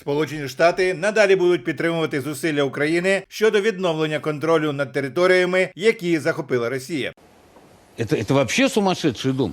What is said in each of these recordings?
Сполучені Штати надалі будуть підтримувати зусилля України щодо відновлення контролю над територіями, які захопила Росія. Це, це взагалі сумасшедший дом.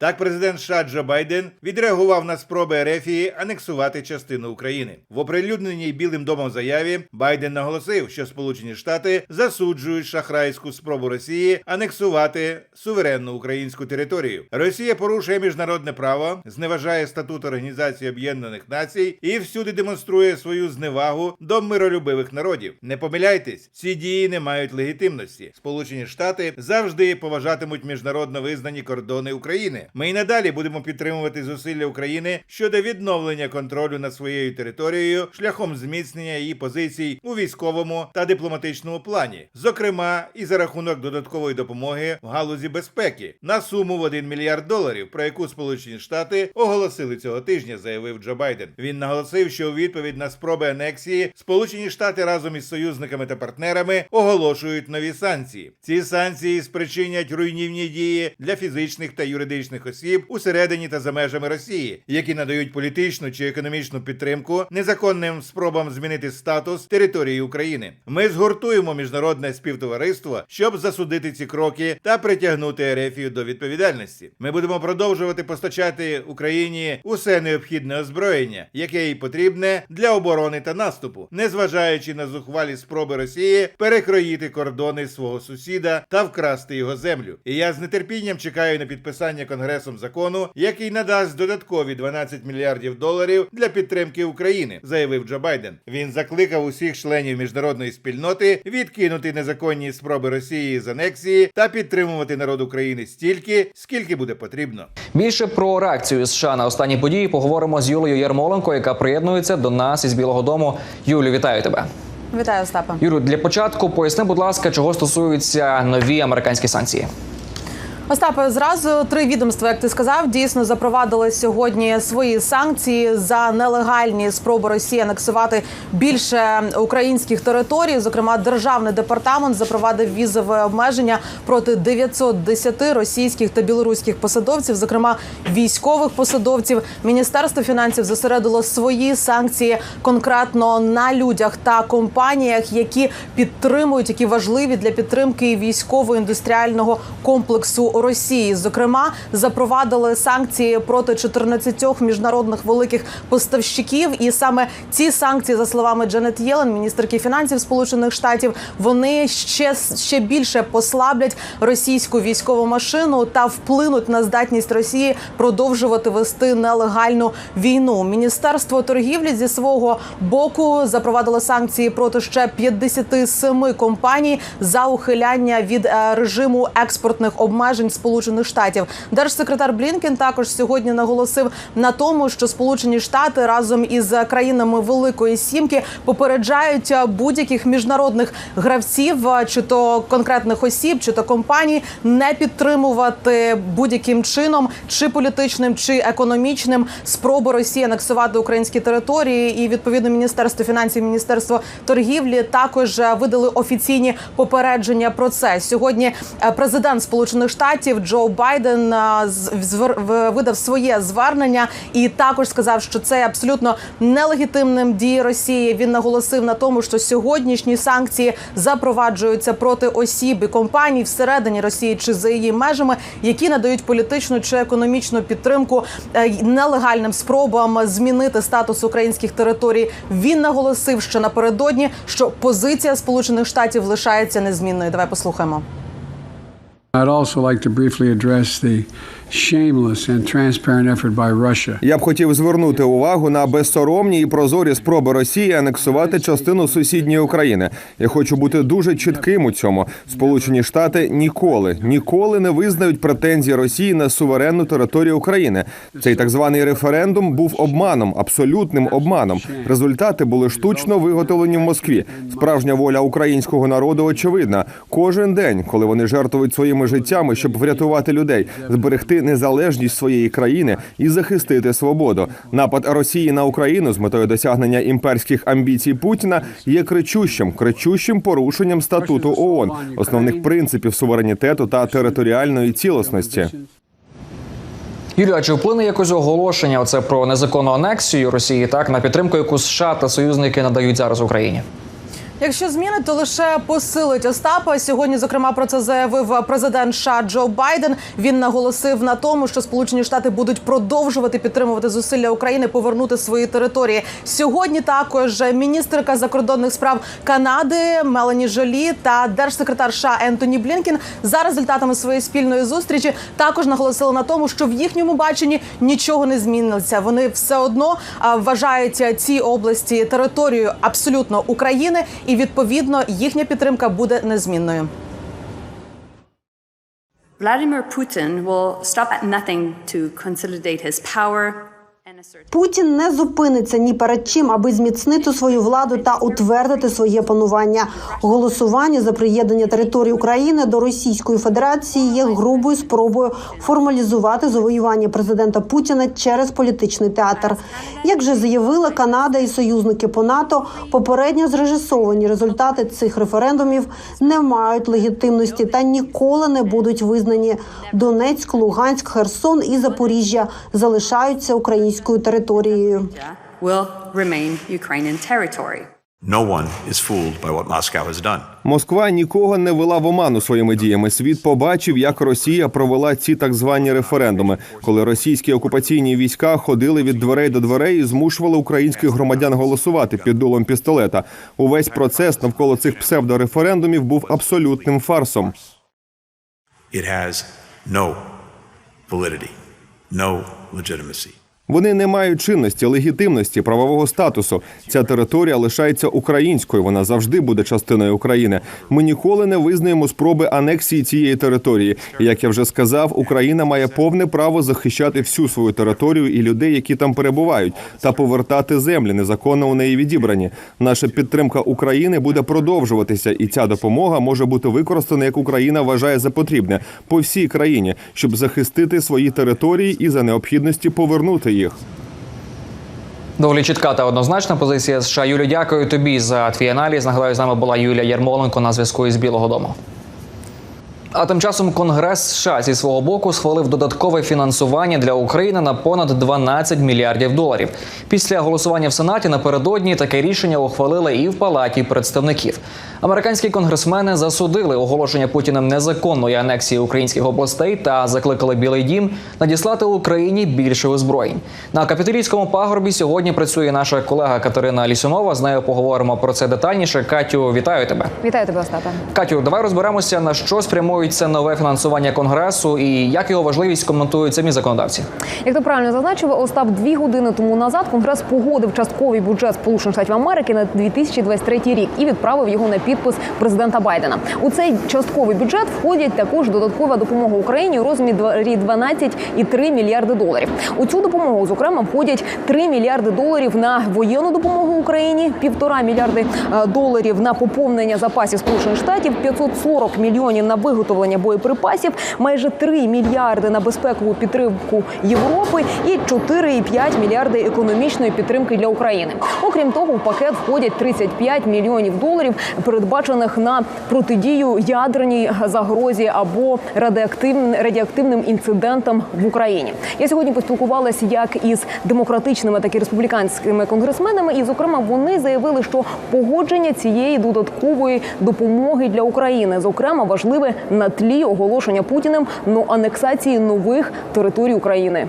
Так, президент США Джо Байден відреагував на спроби Ерефії анексувати частину України. В оприлюдненій Білим домом заяві Байден наголосив, що Сполучені Штати засуджують шахрайську спробу Росії анексувати суверенну українську територію. Росія порушує міжнародне право, зневажає статут Організації Об'єднаних Націй і всюди демонструє свою зневагу до миролюбивих народів. Не помиляйтесь, ці дії не мають легітимності. Сполучені Штати завжди поважатимуть міжнародно визнані кордони України. Ми й надалі будемо підтримувати зусилля України щодо відновлення контролю над своєю територією шляхом зміцнення її позицій у військовому та дипломатичному плані, зокрема і за рахунок додаткової допомоги в галузі безпеки на суму в 1 мільярд доларів, про яку Сполучені Штати оголосили цього тижня, заявив Джо Байден. Він наголосив, що у відповідь на спроби анексії Сполучені Штати разом із союзниками та партнерами оголошують нові санкції. Ці санкції спричинять руйнівні дії для фізичних та юридичних осіб усередині та за межами Росії, які надають політичну чи економічну підтримку незаконним спробам змінити статус території України. Ми згуртуємо міжнародне співтовариство, щоб засудити ці кроки та притягнути Ерефію до відповідальності. Ми будемо продовжувати постачати Україні усе необхідне озброєння, яке їй потрібне для оборони та наступу, незважаючи на зухвалі спроби Росії перекроїти кордони свого сусіда та вкрасти його землю. І я з нетерпінням чекаю на підписання конгресом закону, який надасть додаткові 12 мільярдів доларів для підтримки України, заявив Джо Байден. Він закликав усіх членів міжнародної спільноти відкинути незаконні спроби Росії з анексії та підтримувати народ України стільки, скільки буде потрібно. Більше про реакцію США на останні події поговоримо з Юлією Ярмоленко, яка приєднується до нас із Білого Дому. Юлю, вітаю тебе. Вітаю, Остапа. Юрю, для початку поясни, будь ласка, чого стосуються нові американські санкції. Остапе, зразу три відомства, як ти сказав, дійсно запровадили сьогодні свої санкції за нелегальні спроби Росії анексувати більше українських територій. Зокрема, державний департамент запровадив візове обмеження проти 910 російських та білоруських посадовців, зокрема військових посадовців. Міністерство фінансів зосередило свої санкції конкретно на людях та компаніях, які підтримують, які важливі для підтримки військово-індустріального комплексу Росії. Зокрема, запровадили санкції проти 14 міжнародних великих поставщиків. І саме ці санкції, за словами Джанет Єлен, міністерки фінансів Сполучених Штатів, вони ще ще більше послаблять російську військову машину та вплинуть на здатність Росії продовжувати вести нелегальну війну. Міністерство торгівлі зі свого боку запровадило санкції проти ще 57 компаній за ухиляння від е, режиму експортних обмежень Сполучених Штатів. Держсекретар Блінкен також сьогодні наголосив на тому, що Сполучені Штати разом із країнами Великої Сімки попереджають будь-яких міжнародних гравців, чи то конкретних осіб, чи то компаній, не підтримувати будь-яким чином, чи політичним, чи економічним спроби Росії анексувати українські території. І відповідно Міністерство фінансів, Міністерство торгівлі також видали офіційні попередження про це. Сьогодні е, президент Сполучених Штатів Джо Байден е, видав своє звернення і також сказав, що це абсолютно нелегітимним дії Росії. Він наголосив на тому, що сьогоднішні санкції запроваджуються проти осіб і компаній всередині Росії чи за її межами, які надають політичну чи економічну підтримку е, нелегальним спробам змінити статус українських територій. Він наголосив, що напередодні що позиція Сполучених Штатів лишається незмінною. Давай послухаємо. Я б хотів звернути увагу на безсоромні і прозорі спроби Росії анексувати частину сусідньої України. Я хочу бути дуже чітким у цьому. Сполучені Штати ніколи ніколи не визнають претензії Росії на суверенну територію України. Цей так званий референдум був обманом, абсолютним обманом. Результати були штучно виготовлені в Москві. Справжня воля українського народу очевидна. Кожен день, коли вони жертвують своїми життями, щоб врятувати людей, зберегти незалежність своєї країни і захистити свободу. Напад Росії на Україну з метою досягнення імперських амбіцій Путіна є кричущим, кричущим порушенням статуту ООН, основних принципів суверенітету та територіальної цілісності. Юлія, а чи вплине якось оголошення оце про незаконну анексію Росії так на підтримку, яку США та союзники надають зараз Україні? Якщо зміни, то лише посилить Остапа. Сьогодні, зокрема, про це заявив президент США Джо Байден. Він наголосив на тому, що Сполучені Штати будуть продовжувати підтримувати зусилля України повернути свої території. Сьогодні також міністерка закордонних справ Канади Мелані Жолі та держсекретар США Ентоні Блінкін за результатами своєї спільної зустрічі також наголосили на тому, що в їхньому баченні нічого не зміниться. Вони все одно вважають ці області територією абсолютно України, і відповідно їхня підтримка буде незмінною. Consolidate his power and assert. Путін не зупиниться ні перед чим, аби зміцнити свою владу та утвердити своє панування. Голосування за приєднання території України до Російської Федерації є грубою спробою формалізувати завоювання президента Путіна через політичний театр. Як вже заявила Канада і союзники по НАТО, попередньо зрежисовані результати цих референдумів не мають легітимності та ніколи не будуть визнані. Донецьк, Луганськ, Херсон і Запоріжжя залишаються українською територією. Will remain Ukrainian territory. No one is fooled by what Moscow has done. Москва нікого не вела в оману своїми діями. Світ побачив, як Росія провела ці так звані референдуми, коли російські окупаційні війська ходили від дверей до дверей і змушували українських громадян голосувати під дулом пістолета. Увесь процес навколо цих псевдореферендумів був абсолютним фарсом. It has no validity, no legitimacy. Вони не мають чинності, легітимності, правового статусу. Ця територія лишається українською. Вона завжди буде частиною України. Ми ніколи не визнаємо спроби анексії цієї території. Як я вже сказав, Україна має повне право захищати всю свою територію і людей, які там перебувають, та повертати землі незаконно у неї відібрані. Наша підтримка України буде продовжуватися, і ця допомога може бути використана, як Україна вважає за потрібне по всій країні, щоб захистити свої території і за необхідності повернути їх. Доволі чітка та однозначна позиція США. Юлю, дякую тобі за твій аналіз. Нагадаю, з нами була Юлія Ярмоленко на зв'язку із Білого Дому. А тим часом Конгрес США зі свого боку схвалив додаткове фінансування для України на понад 12 мільярдів доларів. Після голосування в Сенаті напередодні таке рішення ухвалили і в Палаті представників. Американські конгресмени засудили оголошення Путіним незаконної анексії українських областей та закликали Білий Дім надіслати Україні більше озброєнь. На капітолійському пагорбі сьогодні працює наша колега Катерина Лісунова. З нею поговоримо про це детальніше. Катю, вітаю тебе. Вітаю тебе, Остапе. Катю, давай розберемося на що спрямується нове фінансування конгресу і як його важливість коментують самі законодавці. Як ти правильно зазначив, Остап дві години тому назад Конгрес погодив частковий бюджет Сполучених Штатів Америки на 2023 рік і відправив його на підпис президента Байдена. У цей частковий бюджет входять також додаткова допомога Україні у розмірі 12,3 мільярди доларів. У цю допомогу, зокрема, входять 3 мільярди доларів на воєнну допомогу Україні, півтора мільярди е, доларів на поповнення запасів Сполучених Штатів, 540 мільйонів на виготовлення боєприпасів, майже 3 мільярди на безпекову підтримку Європи і 4,5 мільярди економічної підтримки для України. Окрім того, в пакет входять 35 мільйонів доларів, передбачених на протидію ядерній загрозі або радіоактивним радіоактивним інцидентам в Україні. Я сьогодні поспілкувалася як із демократичними, так і республіканськими конгресменами, і зокрема вони заявили, що погодження цієї додаткової допомоги для України, зокрема, важливе на тлі оголошення Путіним ну, анексації нових територій України.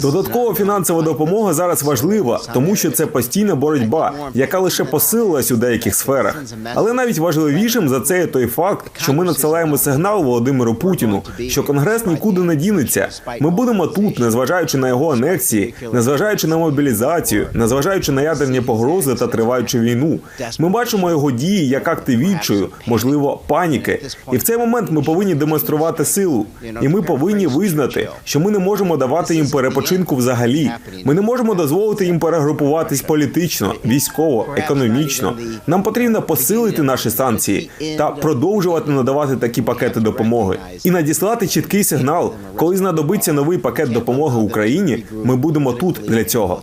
Додаткова фінансова допомога зараз важлива, тому що це постійна боротьба, яка лише посилилась у деяких сферах. Але навіть важливішим за це є той факт, що ми надсилаємо сигнал Володимиру Путіну, що конгрес нікуди не дінеться. Ми будемо тут, незважаючи на його анексії, незважаючи на мобілізацію, незважаючи на ядерні погрози та триваючу війну. Ми бачимо його дії як акти відчаю, можливо, паніки. І в цей момент ми повинні демонструвати силу. І ми повинні визнати, що ми не можемо давати їм перепочинку взагалі. Ми не можемо дозволити їм перегрупуватись політично, військово, економічно. Нам потрібно посилити наші санкції та продовжувати надавати такі пакети допомоги і надіслати чіткий сигнал, коли знадобиться новий пакет допомоги Україні. Ми будемо тут для цього.